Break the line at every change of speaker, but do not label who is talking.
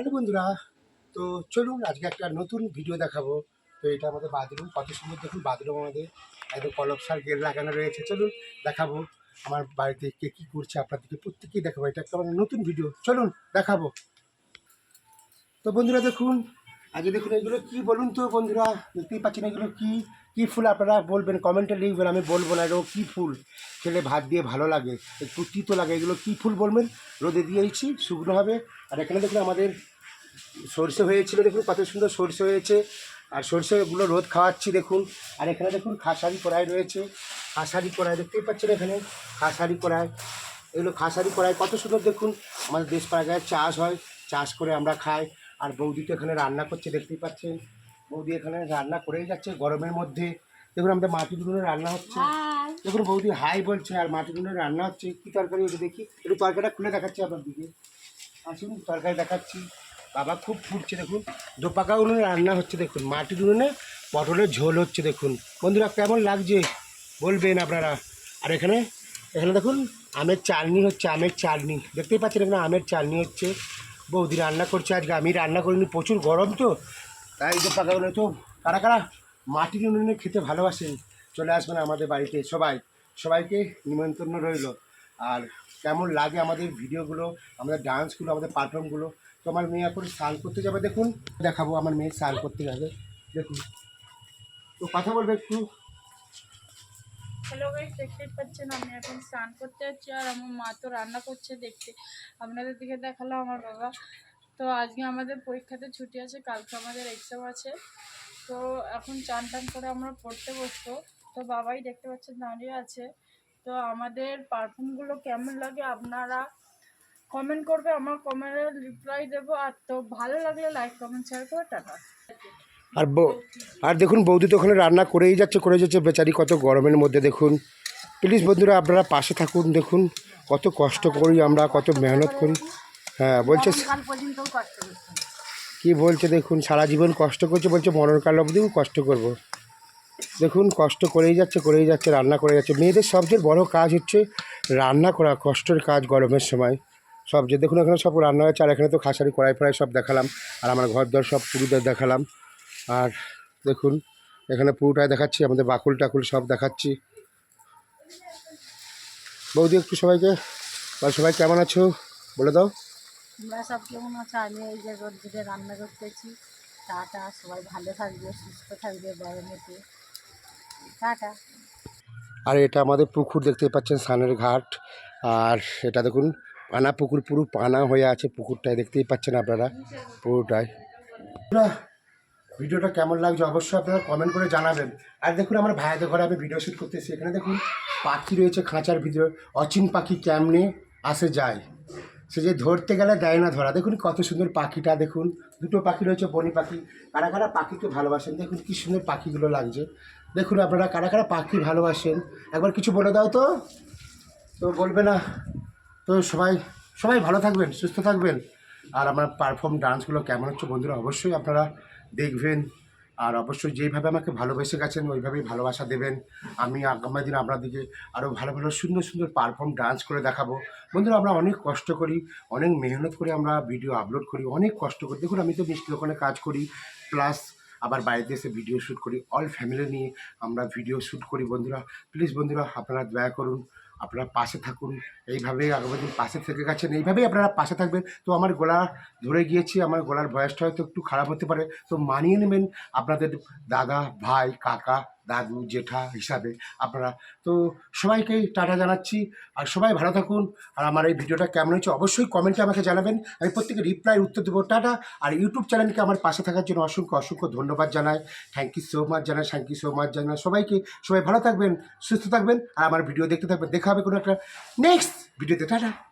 Hello বন্ধুরা, তো চলুন আজকে একটা নতুন ভিডিও দেখাবো। তো এটা আমাদের বাথরুম, কত সুন্দর দেখুন বাথরুম আমাদের। একদম কলপসার গেল লাগানো রয়েছে, চলুন দেখাবো। আমার বাড়িতে কে কী করছে আপনাদেরকে প্রত্যেকেই দেখাবো, এটা একটা আমার নতুন ভিডিও চলুন দেখাবো। তো বন্ধুরা দেখুন, আজকে দেখুন এগুলো কি বলুন তো বন্ধুরা, দেখতেই পাচ্ছেন এগুলো কি কি ফুল আপনারা বলবেন? কমেন্টে লিখবেন, আমি বলব না, এগুলো কী ফুল? খেলে ভাত দিয়ে ভালো লাগে, একটু তিতো লাগে, এগুলো কী ফুল বলবেন? রোদে দিয়েছি, শুকনো হবে। আর এখানে দেখুন আমাদের সরষে হয়েছিল দেখুন কত সুন্দর সরষে হয়েছে। আর সরষেগুলো রোদ খাওয়াচ্ছি দেখুন। আর এখানে দেখুন খাসারি কড়াই রয়েছে। খাসারি কড়াই দেখতেই পাচ্ছেন এখানে। খাসারি কড়াই এগুলো খাসারি কড়াই কত সুন্দর দেখুন। আমাদের দেশ পাড়াগায় চাষ হয় চাষ করে আমরা খাই। আর বৌদি তো এখানে রান্না করছে দেখতেই পাচ্ছেন। বৌদি এখানে রান্না করেই যাচ্ছে গরমের মধ্যে। দেখুন আমাদের মাটির উনুনে রান্না হচ্ছে। দেখুন বৌদি হাই বলছে আর মাটির উনুনে রান্না হচ্ছে। কী তরকারি ওটা দেখি? একটু তরকারিটা খুলে দেখাচ্ছি আপনার দিকে। আসুন তরকারি দেখাচ্ছি। বাবা খুব ফুটছে দেখুন। দোপাকা উনুনে রান্না হচ্ছে দেখুন। মাটির উনুনে পটলের ঝোল হচ্ছে দেখুন। বন্ধুরা, কেমন লাগছে? বলবেন আপনারা। আর এখানে এখানে দেখুন, আমের চাটনি হচ্ছে, আমের চাটনি দেখতেই পাচ্ছেন এখানে আমের চাটনি হচ্ছে। বৌদি রান্না করছে আজকে। আমি রান্না করিনি, প্রচুর গরম তো। তাই দোপাকা উনুনে তো কারা কারা মাটির উনুনে খেতে ভালোবাসেন, চলে আসবেন আমাদের বাড়িতে সবাই। সবাইকে নিমন্ত্রণ রইল। আর কেমন লাগে আমাদের ভিডিওগুলো, আমাদের ডান্সগুলো, আমাদের পারফর্মগুলো তো আমার মেয়ে এখন স্নান করতে যাবে, দেখুন। দেখাবো আমার মেয়ে স্নান করতে যাবে, দেখুন। তো কথা বলবে একটু।
হ্যালো গাইস দেখতেই পাচ্ছেন আমি এখন স্নান করতে যাচ্ছি আর আমার মা তো রান্না করছে দেখতে। আপনাদের দিকে দেখাল আমার বাবা। তো আজকে আমাদের পরীক্ষাতে ছুটি আছে, কালকে আমাদের এক্সাম আছে। তো এখন চান টান করে আমরা পড়তে বসবো। তো বাবাই দেখতে পাচ্ছেন দাঁড়িয়ে আছে। তো আমাদের পারফিউমগুলো কেমন লাগে আপনারা কমেন্ট করবে আমার কমেন্টের রিপ্লাই দেবো। আর তো ভালো লাগলে লাইক কমেন্ট শেয়ার করে টাটা।
আর বৌ আর দেখুন বৌদি তো ওখানে রান্না করেই যাচ্ছে করে যাচ্ছে। বেচারি কত গরমের মধ্যে দেখুন। প্লিজ বন্ধুরা আপনারা পাশে থাকুন দেখুন। কত কষ্ট করি আমরা কত মেহনত করি। হ্যাঁ বলছে কি বলছে দেখুন সারা জীবন কষ্ট করছে বলছে মরণকাল অবধিও কষ্ট করব। দেখুন কষ্ট করেই যাচ্ছে করেই যাচ্ছে রান্না করে যাচ্ছে। মেয়েদের সবচেয়ে বড় কাজ হচ্ছে রান্না করা কষ্টের কাজ গরমের সময়। সব যে দেখুন এখানে সব রান্না হয়েছে আর এখানে তো খাসারি কড়াই ফড়াই সব দেখালাম আর আমার ঘর দর সব পুরুদের দেখালাম। আর দেখুন এখানে পুরোটাই দেখাচ্ছি আমাদের বাকুল টাকুল সব দেখাচ্ছি। বৌদি একটু সবাইকে বল সবাই কেমন আছো? বলে দাও।
আমরা সব কেমন আছে? আমি এই যে রোদ রান্না করতেছি। টাটা সবাই ভালো থাকবে সুস্থ থাকবে গরমেতে টাটা।
আর এটা আমাদের পুকুর দেখতে পাচ্ছেন সানের ঘাট। আর এটা দেখুন পানা পুকুর, পুরো পানা হয়ে আছে পুকুরটায়, দেখতেই পাচ্ছেন আপনারা, পুরোটাই। ভিডিওটা কেমন লাগছে অবশ্যই আপনারা কমেন্ট করে জানাবেন। আর দেখুন, আমার ভাইয়াদের ঘরে আমি ভিডিও শ্যুট করতেছি। এখানে দেখুন, পাখি রয়েছে খাঁচার ভিতরে। অচিন পাখি কেমনে আসে যায়? সে যে ধরতে গেলে দেয় না ধরা। দেখুন, কত সুন্দর পাখিটা, দেখুন। দুটো পাখি রয়েছে, বনি পাখি। কারা কারা পাখিকে ভালোবাসেন, দেখুন কি সুন্দর পাখিগুলো লাগছে। দেখুন আপনারা, কারা কারা পাখি ভালোবাসেন? একবার কিছু বলে দাও তো। তো বলবে না। তো সবাই সবাই ভালো থাকবেন, সুস্থ থাকবেন। আর আমার পারফর্ম ডান্সগুলো কেমন হচ্ছে বন্ধুরা অবশ্যই আপনারা দেখবেন। আর অবশ্যই যেইভাবে আমাকে ভালোবেসে গেছেন, ওইভাবেই ভালোবাসা দেবেন। আমি আগামী দিন আপনাদেরকে আরও ভালো ভালো, সুন্দর সুন্দর পারফর্ম ডান্স করে দেখাবো। বন্ধুরা আমরা অনেক কষ্ট করি, অনেক মেহনত করে আমরা ভিডিও আপলোড করি, অনেক কষ্ট করি। দেখুন, আমি তো মিষ্টি দোকানে কাজ করি প্লাস আবার বাড়িতে এসে ভিডিও শ্যুট করি। অল ফ্যামিলি নিয়ে আমরা ভিডিও শ্যুট করি বন্ধুরা। প্লিজ বন্ধুরা, আপনারা দয়া করুন, আপনারা পাশে থাকুন। এইভাবেই আগামী দিন পাশে থেকে গেছেন। এইভাবেই আপনারা পাশে থাকবেন। তো আমার গলা ধরে গিয়েছি, আমার গলার ভয়েসটা হয়তো একটু খারাপ হতে পারে। তো মানিয়ে নেবেন আপনাদের দাদা, ভাই, কাকা দাদু জেঠা হিসাবে আপনারা। তো সবাইকেই টাটা জানাচ্ছি। আর সবাই ভালো থাকুন। আর আমার এই ভিডিওটা কেমন হয়েছে অবশ্যই কমেন্টে আমাকে জানাবেন। আমি প্রত্যেকে রিপ্লাই উত্তর দেবো। টাটা। আর ইউটিউব চ্যানেলকে আমার পাশে থাকার জন্য অসংখ্য অসংখ্য ধন্যবাদ জানাই। থ্যাংক ইউ সো মাচ জানাই থ্যাংক ইউ সো মাচ জানাই। সবাইকে, সবাই ভালো থাকবেন, সুস্থ থাকবেন। আর আমার ভিডিও দেখতে থাকবেন। দেখা হবে কোনো একটা নেক্সট ভিডিওতে টাটা।